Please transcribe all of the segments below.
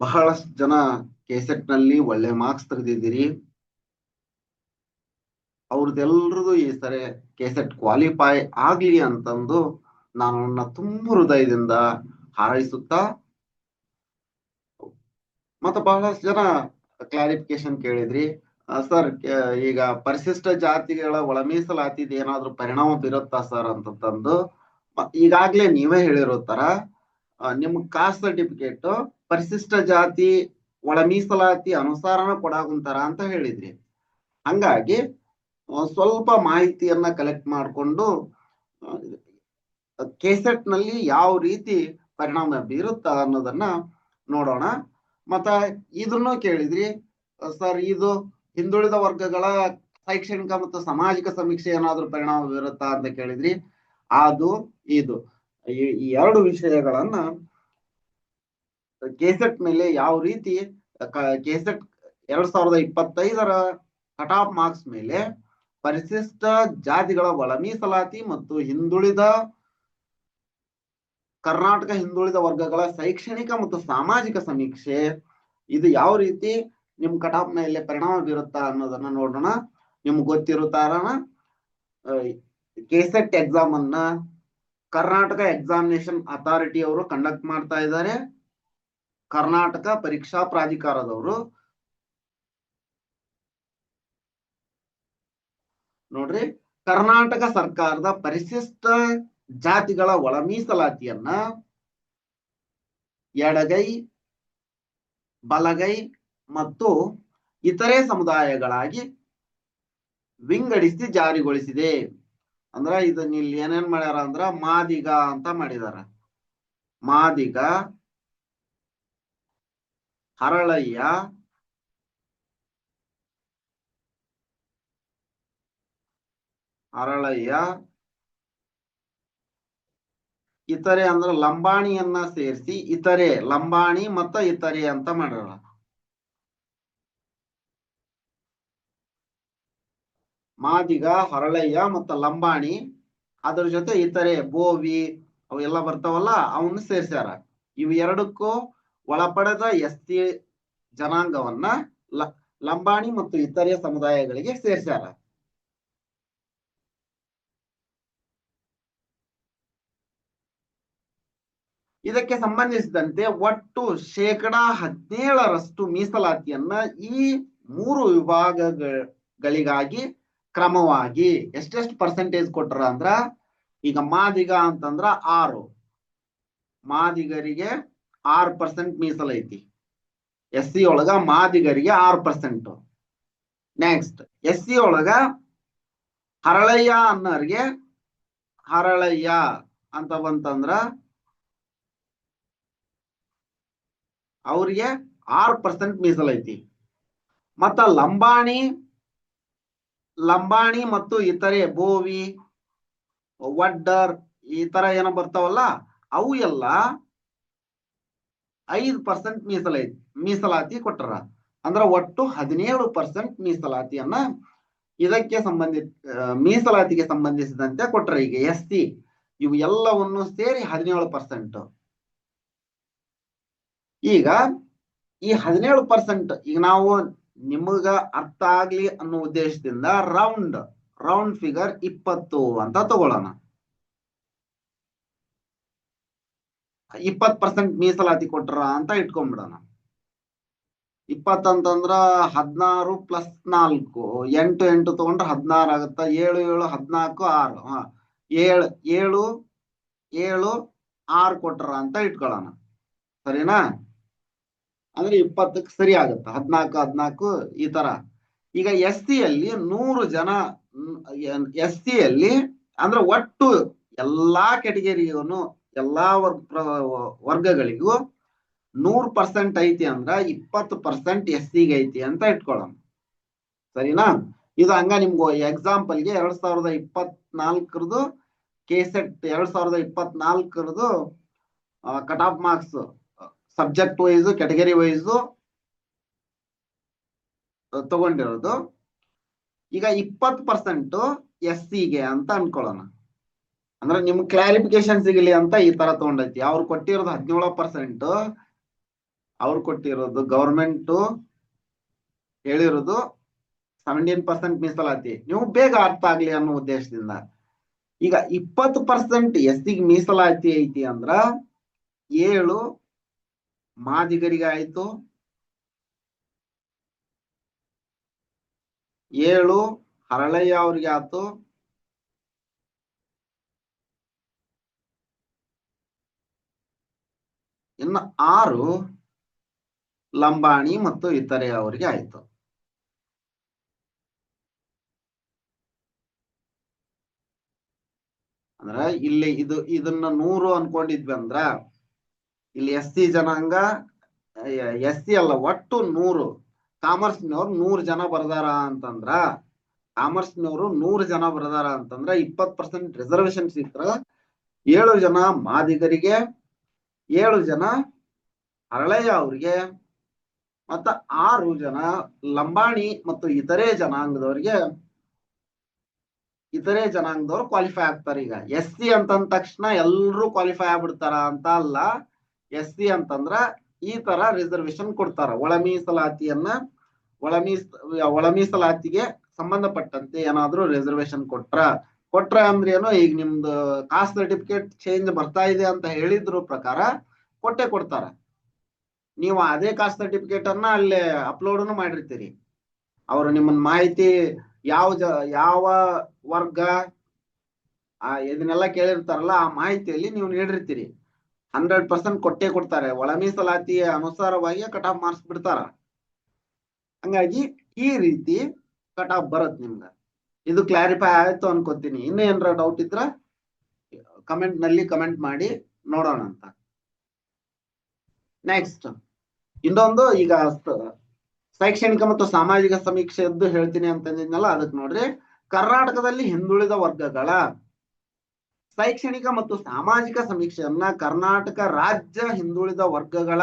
ಬಹಳಷ್ಟು ಜನ ಕೆಸೆಟ್ನಲ್ಲಿ ಒಳ್ಳೆ ಮಾರ್ಕ್ಸ್ ತೆಗೆದಿದ್ದೀರಿ. ಅವ್ರದ್ದೆಲ್ರದು ಈ ಸರಿ ಕೆಸೆಟ್ ಕ್ವಾಲಿಫೈ ಆಗ್ಲಿ ಅಂತಂದು ನಾನು ತುಂಬ ಹೃದಯದಿಂದ ಹಾರೈಸುತ್ತಾ, ಮತ್ತೆ ಬಹಳಷ್ಟು ಜನ ಕ್ಲಾರಿಫಿಕೇಶನ್ ಕೇಳಿದ್ರಿ. ಸರ್ ಈಗ ಪರಿಶಿಷ್ಟ ಜಾತಿಗಳ ಒಳ ಮೀಸಲಾತಿ ಏನಾದ್ರು ಪರಿಣಾಮ ಬೀರುತ್ತಾ ಸರ್ ಅಂತಂದು ಈಗಾಗ್ಲೇ ನೀವೇ ಹೇಳಿರೋ ತರ ನಿಮ್ ಕಾಸ್ಟ್ ಸರ್ಟಿಫಿಕೇಟ್ ಪರಿಶಿಷ್ಟ ಜಾತಿ ಒಳ ಮೀಸಲಾತಿ ಅನುಸಾರನ ಕೊಡಾಗುಂತಾರ ಅಂತ ಹೇಳಿದ್ರಿ. ಹಂಗಾಗಿ ಸ್ವಲ್ಪ ಮಾಹಿತಿಯನ್ನ ಕಲೆಕ್ಟ್ ಮಾಡಿಕೊಂಡು ಕೆಸೆಟ್ನಲ್ಲಿ ಯಾವ ರೀತಿ ಪರಿಣಾಮ ಬೀರುತ್ತ ಅನ್ನೋದನ್ನ ನೋಡೋಣ. ಮತ್ತ ಇದನ್ನು ಕೇಳಿದ್ರಿ, ಸರ್, ಇದು ಹಿಂದುಳಿದ ವರ್ಗಗಳ ಶೈಕ್ಷಣಿಕ ಮತ್ತು ಸಾಮಾಜಿಕ ಸಮೀಕ್ಷೆ ಏನಾದ್ರೂ ಪರಿಣಾಮ ಬೀರುತ್ತಾ ಅಂತ ಕೇಳಿದ್ರಿ. ಅದು, ಇದು ಈ ಎರಡು ವಿಷಯಗಳನ್ನ ಕೆಸೆಟ್ ಮೇಲೆ ಯಾವ ರೀತಿ ಕೆಸೆಟ್ ಎರಡ್ ಸಾವಿರದ ಇಪ್ಪತ್ತೈದರ ಕಟ್ ಆಫ್ ಮಾರ್ಕ್ಸ್ ಮೇಲೆ ಪರಿಶಿಷ್ಟ ಜಾತಿಗಳ ಒಳ ಮೀಸಲಾತಿ ಮತ್ತು ಹಿಂದುಳಿದ ಕರ್ನಾಟಕ ಹಿಂದುಳಿದ ವರ್ಗಗಳ ಶೈಕ್ಷಣಿಕ ಮತ್ತು ಸಾಮಾಜಿಕ ಸಮೀಕ್ಷೆ, ಇದು ಯಾವ ರೀತಿ ನಿಮ್ ಕಟ್ ಆಫ್ ಮೇಲೆ ಪರಿಣಾಮ ಬೀರುತ್ತಾ ಅನ್ನೋದನ್ನ ನೋಡೋಣ. ನಿಮ್ಗೆ ಗೊತ್ತಿರೋ ತಾರಣ ಕೆಸೆಟ್ ಎಕ್ಸಾಮ್ ಅನ್ನ ಕರ್ನಾಟಕ ಎಕ್ಸಾಮಿನೇಷನ್ ಅಥಾರಿಟಿ ಅವರು ಕಂಡಕ್ಟ್ ಮಾಡ್ತಾ ಇದ್ದಾರೆ. ಕರ್ನಾಟಕ ಪರೀಕ್ಷಾ ಪ್ರಾಧಿಕಾರದವರು. ನೋಡ್ರಿ, ಕರ್ನಾಟಕ ಸರ್ಕಾರದ ಪರಿಶಿಷ್ಟ ಜಾತಿಗಳ ಒಳ ಮೀಸಲಾತಿಯನ್ನ ಎಡಗೈ, ಬಲಗೈ ಮತ್ತು ಇತರೆ ಸಮುದಾಯಗಳಾಗಿ ವಿಂಗಡಿಸಿ ಜಾರಿಗೊಳಿಸಿದೆ. ಅಂದ್ರ ಇದನ್ನ ಇಲ್ಲಿ ಏನೇನ್ ಮಾಡ್ಯಾರ ಅಂದ್ರ ಮಾದಿಗ ಅಂತ ಮಾಡಿದಾರ. ಮಾದಿಗ ಹರಳಯ್ಯ. ಹರಳಯ್ಯ. ಇತರೆ ಅಂದ್ರೆ ಲಂಬಾಣಿಯನ್ನ ಸೇರಿಸಿ ಇತರೆ, ಲಂಬಾಣಿ ಮತ್ತ ಇತರೆ ಅಂತ ಮಾಡೋಣ ಮಾದಿಗ, ಹರಳಯ್ಯ ಮತ್ತ ಲಂಬಾಣಿ, ಅದ್ರ ಜೊತೆ ಇತರೆ, ಬೋವಿ, ಅವೆಲ್ಲ ಬರ್ತಾವಲ್ಲ, ಅವನ್ನ ಸೇರ್ಸ್ಯಾರ. ಇವು ಎರಡಕ್ಕೂ ಒಳಪಡೆದ ಎಸ್ಟಿ ಜನಾಂಗವನ್ನ ಲಂಬಾಣಿ ಮತ್ತು ಇತರೆ ಸಮುದಾಯಗಳಿಗೆ ಸೇರಿಸ್ಯಾರ. ಇದಕ್ಕೆ ಸಂಬಂಧಿಸಿದಂತೆ ಒಟ್ಟು ಶೇಕಡಾ ಹದಿನೇಳರಷ್ಟು ಮೀಸಲಾತಿಯನ್ನ ಈ ಮೂರು ವಿಭಾಗಗಳಿಗಾಗಿ ಕ್ರಮವಾಗಿ ಎಷ್ಟೆಷ್ಟು ಪರ್ಸೆಂಟೇಜ್ ಕೊಟ್ಟರ ಅಂದ್ರ ಈಗ ಮಾದಿಗ ಅಂತಂದ್ರ ಆರು. ಮಾದಿಗರಿಗೆ ಆರು ಪರ್ಸೆಂಟ್ ಮೀಸಲೈತಿ ಎಸ್ ಸಿ ಒಳಗ ಮಾದಿಗರಿಗೆ ಆರ್ ಪರ್ಸೆಂಟ್ ನೆಕ್ಸ್ಟ್ ಎಸ್ ಸಿ ಒಳಗ ಹರಳಯ್ಯ ಅನ್ನೋರಿಗೆ ಹರಳಯ್ಯ ಅಂತ ಬಂತಂದ್ರ ಅವ್ರಿಗೆ ಆರ್ ಪರ್ಸೆಂಟ್ ಮೀಸಲೈತಿ ಮತ್ತ ಲಂಬಾಣಿ ಲಂಬಾಣಿ ಮತ್ತು ಇತರೆ ಬೋವಿ ವಡ್ಡರ್ ಈ ತರ ಏನೋ ಬರ್ತಾವಲ್ಲ, ಅವು ಎಲ್ಲ ಐದು ಪರ್ಸೆಂಟ್ ಮೀಸಲಾತಿ ಮೀಸಲಾತಿ ಕೊಟ್ಟರ ಅಂದ್ರ ಒಟ್ಟು ಹದಿನೇಳು ಪರ್ಸೆಂಟ್ ಮೀಸಲಾತಿಯನ್ನ ಇದಕ್ಕೆ ಸಂಬಂಧಿ ಮೀಸಲಾತಿಗೆ ಸಂಬಂಧಿಸಿದಂತೆ ಕೊಟ್ಟರೆ ಈಗ ಎಸ್ ಸಿ ಇವು ಎಲ್ಲವನ್ನು ಸೇರಿ ಹದಿನೇಳು ಪರ್ಸೆಂಟ್ ಈಗ ಈ ಹದಿನೇಳು ಪರ್ಸೆಂಟ್ ಈಗ ನಾವು ನಿಮಗ ಅರ್ಥ ಆಗ್ಲಿ ಅನ್ನೋ ಉದ್ದೇಶದಿಂದ ರೌಂಡ್ ರೌಂಡ್ ಫಿಗರ್ ಇಪ್ಪತ್ತು ಅಂತ ತಗೊಳ್ಳೋಣ ಇಪ್ಪತ್ ಪರ್ಸೆಂಟ್ ಮೀಸಲಾತಿ ಕೊಟ್ರ ಅಂತ ಇಟ್ಕೊಂಡ್ಬಿಡೋಣ ಇಪ್ಪತ್ತಂತಂದ್ರ ಹದಿನಾರು ಪ್ಲಸ್ ನಾಲ್ಕು, ಎಂಟು ಎಂಟು ತಗೊಂಡ್ರೆ ಹದಿನಾರು ಆಗುತ್ತ? ಏಳು ಏಳು, ಹದಿನಾಲ್ಕು, ಆರು. ಹ. ಏಳು ಏಳು ಏಳು, ಆರು ಕೊಟ್ರ ಅಂತ ಇಟ್ಕೊಳ್ಳೋಣ. ಸರಿನಾ? ಅಂದ್ರೆ ಇಪ್ಪತ್ತಕ್ಕೆ ಸರಿ ಆಗುತ್ತೆ? ಹದಿನಾಲ್ಕು ಹದಿನಾಲ್ಕು, ಈ ತರ. ಈಗ ಎಸ್ ಸಿ ಅಲ್ಲಿ ನೂರು ಜನ, ಎಸ್ ಸಿ ಅಲ್ಲಿ ಅಂದ್ರೆ ಒಟ್ಟು ಎಲ್ಲಾ ಕೆಟಗರಿಗೂ ಎಲ್ಲಾ ವರ್ಗ ವರ್ಗಗಳಿಗೂ ನೂರ್ ಪರ್ಸೆಂಟ್ ಐತಿ ಅಂದ್ರ ಇಪ್ಪತ್ತು ಪರ್ಸೆಂಟ್ ಎಸ್ ಸಿಗೆ ಐತಿ ಅಂತ ಇಟ್ಕೊಳ್ಳೋಣ ಸರಿನಾ? ಇದು ಹಂಗ ನಿಮ್ಗೆ ಎಕ್ಸಾಂಪಲ್ಗೆ ಎರಡ್ ಸಾವಿರದ ಇಪ್ಪತ್ನಾಲ್ಕರದು ಕೆಸೆಟ್ ಎರಡ್ ಸಾವಿರದ ಇಪ್ಪತ್ನಾಲ್ಕರದು cut off marks subject wise category wise ತಗೊಂಡಿರೋದು. ಈಗ ಇಪ್ಪತ್ತು ಪರ್ಸೆಂಟ್ ಎಸ್ ಸಿಗೆ ಅಂತ ಅನ್ಕೊಳ್ಳೋಣ ಅಂದ್ರೆ ನಿಮ್ಗೆ ಕ್ಲಾರಿಫಿಕೇಶನ್ ಸಿಗಲಿ ಅಂತ ಈ ತರ ತಗೊಂಡೈತಿ. ಅವ್ರು ಕೊಟ್ಟಿರೋದು ಹದಿನೇಳು ಪರ್ಸೆಂಟ್ ಅವ್ರು ಕೊಟ್ಟಿರೋದು ಗೌರ್ಮೆಂಟ್ ಹೇಳಿರೋದು ಸೆವೆಂಟೀನ್ ಪರ್ಸೆಂಟ್ ಮೀಸಲಾತಿ ನೀವು ಬೇಗ ಅರ್ಥ ಆಗ್ಲಿ ಅನ್ನೋ ಉದ್ದೇಶದಿಂದ. ಈಗ ಇಪ್ಪತ್ತು ಪರ್ಸೆಂಟ್ ಎಸ್ಸಿಗೆ ಮೀಸಲಾತಿ ಐತಿ ಅಂದ್ರ ಏಳು ಮಾದಿಗರಿಗೆ ಆಯ್ತು. ಏಳು ಹರಳಯ್ಯ ಅವ್ರಿಗೆ ಆಯ್ತು. ಇನ್ನು ಆರು ಲಂಬಾಣಿ ಮತ್ತು ಇತರೆ ಅವರಿಗೆ ಆಯ್ತು. ಅಂದ್ರ ಇಲ್ಲಿ ಇದು, ಇದನ್ನ ನೂರು ಅನ್ಕೊಂಡಿದ್ವಿ ಅಂದ್ರ ಇಲ್ಲಿ ಎಸ್ ಸಿ ಜನಾಂಗ, ಎಸ್ ಸಿ ಅಲ್ಲ, ಒಟ್ಟು ನೂರು. ಕಾಮರ್ಸ್ನವ್ರು ನೂರು ಜನ ಬರ್ದಾರ ಅಂತಂದ್ರ, ಕಾಮರ್ಸ್ನವರು ನೂರು ಜನ ಬರ್ದಾರ ಅಂತಂದ್ರ ಇಪ್ಪತ್ ಪರ್ಸೆಂಟ್ ರಿಸರ್ವೇಶನ್ ಸಿಕ್ಕ್ರ ಏಳು ಜನ ಮಾದಿಗರಿಗೆ ಏಳು ಜನ ಹರಳಯ್ಯ ಅವ್ರಿಗೆ, ಮತ್ತ ಆರು ಜನ, ಲಂಬಾಣಿ ಮತ್ತು ಇತರೆ ಜನಾಂಗದವರಿಗೆ, ಇತರೆ ಜನಾಂಗದವ್ರು ಕ್ವಾಲಿಫೈ ಆಗ್ತಾರೆ ಈಗ. ಎಸ್ ಸಿ ಅಂತಂದ ತಕ್ಷಣ ಎಲ್ರು ಕ್ವಾಲಿಫೈ ಆಗ್ಬಿಡ್ತಾರ ಅಂತ ಅಲ್ಲ. ಎಸ್ ಸಿ ಅಂತಂದ್ರ ಈ ತರ ರಿಸರ್ವೇಶನ್ ಕೊಡ್ತಾರ. ಒಳ ಮೀಸಲಾತಿಯನ್ನ ಒಳ ಮೀಸ್ ಒಳ ಮೀಸಲಾತಿಗೆ ಸಂಬಂಧಪಟ್ಟಂತೆ ಏನಾದ್ರೂ ರಿಸರ್ವೇಶನ್ ಕೊಟ್ರ. ಕೊಟ್ರ ಅಂದ್ರೆ ಏನೋ, ಈಗ ನಿಮ್ದು ಕಾಸ್ಟ್ ಸರ್ಟಿಫಿಕೇಟ್ ಚೇಂಜ್ ಬರ್ತಾ ಇದೆ ಅಂತ ಹೇಳಿದ್ರು ಪ್ರಕಾರ ಕೊಟ್ಟೆ ಕೊಡ್ತಾರ. ನೀವು ಅದೇ ಕಾಸ್ಟ್ ಸರ್ಟಿಫಿಕೇಟ್ ಅನ್ನ ಅಲ್ಲಿ ಅಪ್ಲೋಡ್ನು ಮಾಡಿರ್ತೀರಿ. ಅವರು ನಿಮ್ಮನ್ನ ಮಾಹಿತಿ ಯಾವ ಜ, ಯಾವ ವರ್ಗ, ಆ ಇದನ್ನೆಲ್ಲ ಕೇಳಿರ್ತಾರಲ್ಲ, ಆ ಮಾಹಿತಿಯಲ್ಲಿ ನೀವು ನೀಡಿರ್ತೀರಿ. ಹಂಡ್ರೆಡ್ ಪರ್ಸೆಂಟ್ ಕೊಟ್ಟೆ ಕೊಡ್ತಾರೆ. ಒಳ ಮೀಸಲಾತಿಯ ಅನುಸಾರವಾಗಿ ಕಟ್ ಆಫ್ ಮಾರ್ಕ್ಸ್ ಬಿಡ್ತಾರ ಹಂಗಾಗಿ ಈ ರೀತಿ ಕಟ್ ಆಫ್ ಬರತ್ ನಿಮ್ಗ. ಇದು ಕ್ಲಾರಿಫೈ ಆಯ್ತು ಅನ್ಕೋತೀನಿ. ಇನ್ನೂ ಏನಾರ ಡೌಟ್ ಇದ್ರ ಕಮೆಂಟ್ನಲ್ಲಿ ಕಮೆಂಟ್ ಮಾಡಿ ನೋಡೋಣ ಅಂತ. ನೆಕ್ಸ್ಟ್ ಇನ್ನೊಂದು ಈಗ ಶೈಕ್ಷಣಿಕ ಮತ್ತು ಸಾಮಾಜಿಕ ಸಮೀಕ್ಷೆಯದ್ದು ಹೇಳ್ತೀನಿ ಅಂತಂದಿದ್ನಲ್ಲ ಅದಕ್ಕೆ ನೋಡ್ರಿ. ಕರ್ನಾಟಕದಲ್ಲಿ ಹಿಂದುಳಿದ ವರ್ಗಗಳ ಶೈಕ್ಷಣಿಕ ಮತ್ತು ಸಾಮಾಜಿಕ ಸಮೀಕ್ಷೆಯನ್ನ ಕರ್ನಾಟಕ ರಾಜ್ಯ ಹಿಂದುಳಿದ ವರ್ಗಗಳ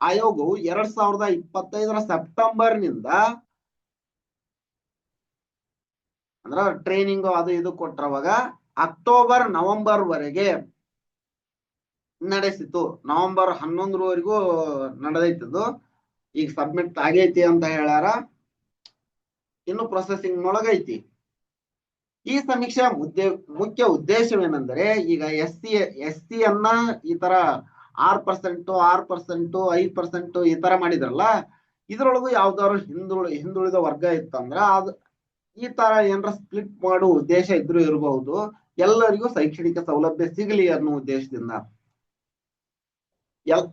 ಆಯೋಗವು ಎರಡ್ ಸಾವಿರದ ಇಪ್ಪತ್ತೈದರ ಸೆಪ್ಟೆಂಬರ್ನಿಂದ ಅಂದ್ರ ಟ್ರೈನಿಂಗ್ ಅದು ಇದು ಕೊಟ್ರವಾಗ ಅಕ್ಟೋಬರ್ ನವೆಂಬರ್ ವರೆಗೆ ನಡೆಸಿತು. ನವೆಂಬರ್ ಹನ್ನೊಂದರವರೆಗೂ ನಡೆದೈತದು. ಈಗ ಸಬ್ಮಿಟ್ ಆಗೈತಿ ಅಂತ ಹೇಳ್ಯಾರ. ಇನ್ನು ಪ್ರೊಸೆಸಿಂಗ್ ಒಳಗೈತಿ ಈ ಸಮೀಕ್ಷೆ ಉದ್ದೇ, ಮುಖ್ಯ ಉದ್ದೇಶವೇನೆಂದರೆ ಈಗ ಎಸ್ ಸಿ ಎಸ್ ಸಿ ಅನ್ನ ಈ ತರ ಆರ್ ಪರ್ಸೆಂಟ್ ಆರ್ ಪರ್ಸೆಂಟ್ ಐದ್ ಪರ್ಸೆಂಟ್ ಈ ತರ ಮಾಡಿದ್ರಲ್ಲ, ಇದ್ರೊಳಗು ಯಾವ್ದಾದ್ರು ಹಿಂದುಳಿ, ಹಿಂದುಳಿದ ವರ್ಗ ಇತ್ತಂದ್ರ ಅದ್ ಈ ತರ ಏನರ ಸ್ಪ್ಲಿಟ್ ಮಾಡೋ ಉದ್ದೇಶ ಇದ್ರೂ ಇರಬಹುದು ಎಲ್ಲರಿಗೂ ಶೈಕ್ಷಣಿಕ ಸೌಲಭ್ಯ ಸಿಗಲಿ ಅನ್ನೋ ಉದ್ದೇಶದಿಂದ.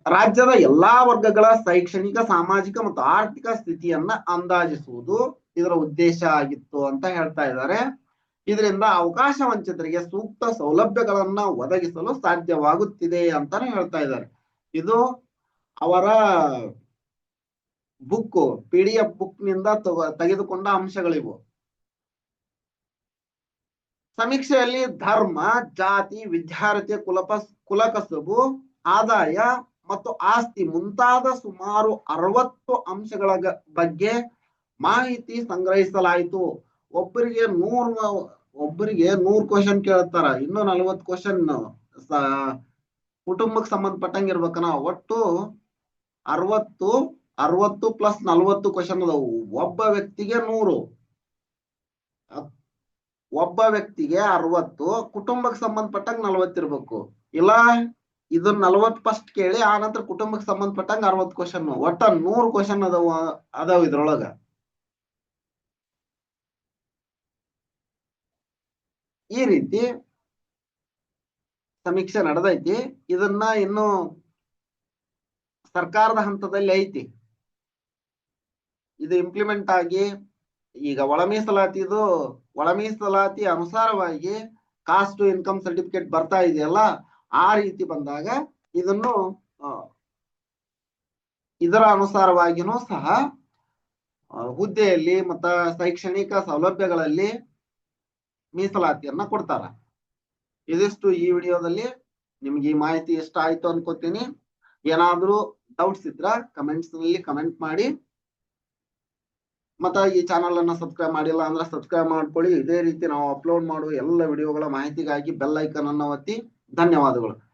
ರಾಜ್ಯದ ಎಲ್ಲಾ ವರ್ಗಗಳ ಶೈಕ್ಷಣಿಕ, ಸಾಮಾಜಿಕ ಮತ್ತು ಆರ್ಥಿಕ ಸ್ಥಿತಿಯನ್ನ ಅಂದಾಜಿಸುವುದು ಇದರ ಉದ್ದೇಶ ಆಗಿತ್ತು ಅಂತ ಹೇಳ್ತಾ ಇದ್ದಾರೆ. ಇದರಿಂದ ಅವಕಾಶ ವಂಚಿತರಿಗೆ ಸೂಕ್ತ ಸೌಲಭ್ಯಗಳನ್ನ ಒದಗಿಸಲು ಸಾಧ್ಯವಾಗುತ್ತಿದೆ ಅಂತಾನೆ ಹೇಳ್ತಾ ಇದ್ದಾರೆ. ಇದು ಅವರ ಬುಕ್ ಪಿ ಡಿ ಎಫ್ ಬುಕ್ನಿಂದ ತಗೊ- ತೆಗೆದುಕೊಂಡ ಅಂಶಗಳಿವು. ಸಮೀಕ್ಷೆಯಲ್ಲಿ ಧರ್ಮ, ಜಾತಿ ವಿದ್ಯಾರ್ಥಿ ಕುಲಪಸ್ ಕುಲಕಸಬು, ಆದಾಯ ಮತ್ತು ಆಸ್ತಿ ಮುಂತಾದ ಸುಮಾರು ಅರವತ್ತು ಅಂಶಗಳ ಬಗ್ಗೆ ಮಾಹಿತಿ ಸಂಗ್ರಹಿಸಲಾಯಿತು. ಒಬ್ಬರಿಗೆ ನೂರ್ ಒಬ್ಬರಿಗೆ ನೂರ್ ಕ್ವಶನ್ ಕೇಳ್ತಾರ, ಇನ್ನೂ ನಲವತ್ತು ಕ್ವಶನ್ ಕುಟುಂಬಕ್ಕೆ ಸಂಬಂಧಪಟ್ಟಂಗ ಇರ್ಬೇಕನ. ಒಟ್ಟು ಅರವತ್ತು ಅರವತ್ತು ಪ್ಲಸ್ ನಲ್ವತ್ತು ಕ್ವಶನ್ ಅದಾವು. ಒಬ್ಬ ವ್ಯಕ್ತಿಗೆ ನೂರು. ಒಬ್ಬ ವ್ಯಕ್ತಿಗೆ ಅರವತ್ತು, ಕುಟುಂಬಕ್ಕೆ ಸಂಬಂಧಪಟ್ಟಂಗೆ ನಲ್ವತ್ತು ಇರ್ಬೇಕು. ಇಲ್ಲ ಇದನ್ನ ನಲ್ವತ್ ಫಸ್ಟ್ ಕೇಳಿ, ಆ ನಂತರ ಕುಟುಂಬಕ್ಕೆ ಸಂಬಂಧಪಟ್ಟಂಗ ಅರವತ್ತು ಕ್ವಶನ್ ಒಟ್ಟ ನೂರು ಕ್ವಶನ್ ಅದಾವ ಅದಾವ ಇದ್ರೊಳಗ. ಈ ರೀತಿ ಸಮೀಕ್ಷೆ ನಡೆದೈತಿ. ಇದನ್ನ ಇನ್ನು ಸರ್ಕಾರದ ಹಂತದಲ್ಲಿ ಐತಿ. ಇದು ಇಂಪ್ಲಿಮೆಂಟ್ ಆಗಿ ಈಗ ಒಳ ಮೀಸಲಾತಿದು ಒಳ ಮೀಸಲಾತಿ ಅನುಸಾರವಾಗಿ ಕಾಸ್ಟ್ ಇನ್ಕಮ್ ಸರ್ಟಿಫಿಕೇಟ್ ಬರ್ತಾ ಇದೆಯಲ್ಲ, ಆ ರೀತಿ ಬಂದಾಗ ಇದನ್ನು ಇದರ ಅನುಸಾರವಾಗಿನೂ ಸಹ ಹುದ್ದೆಯಲ್ಲಿ ಮತ್ತ ಶೈಕ್ಷಣಿಕ ಸೌಲಭ್ಯಗಳಲ್ಲಿ ಮೀಸಲಾತಿಯನ್ನ ಕೊಡ್ತಾರ. ಇದಿಷ್ಟು ಈ ವಿಡಿಯೋದಲ್ಲಿ ನಿಮ್ಗೆ ಈ ಮಾಹಿತಿ ಇಷ್ಟ ಆಯ್ತು ಅನ್ಕೋತೀನಿ. ಏನಾದ್ರೂ ಡೌಟ್ಸ್ ಇದ್ರ ಕಮೆಂಟ್ಸ್ನಲ್ಲಿ ಕಮೆಂಟ್ ಮಾಡಿ. ಮತ್ತ ಈ ಚಾನಲ್ ಅನ್ನ ಸಬ್ಸ್ಕ್ರೈಬ್ ಮಾಡಿಲ್ಲ ಅಂದ್ರೆ ಸಬ್ಸ್ಕ್ರೈಬ್ ಮಾಡ್ಕೊಳ್ಳಿ. ಇದೇ ರೀತಿ ನಾವು ಅಪ್ಲೋಡ್ ಮಾಡುವ ಎಲ್ಲ ವಿಡಿಯೋಗಳ ಮಾಹಿತಿಗಾಗಿ ಬೆಲ್ ಐಕನ್ ಅನ್ನ ಒತ್ತಿ. ಧನ್ಯವಾದಗಳು.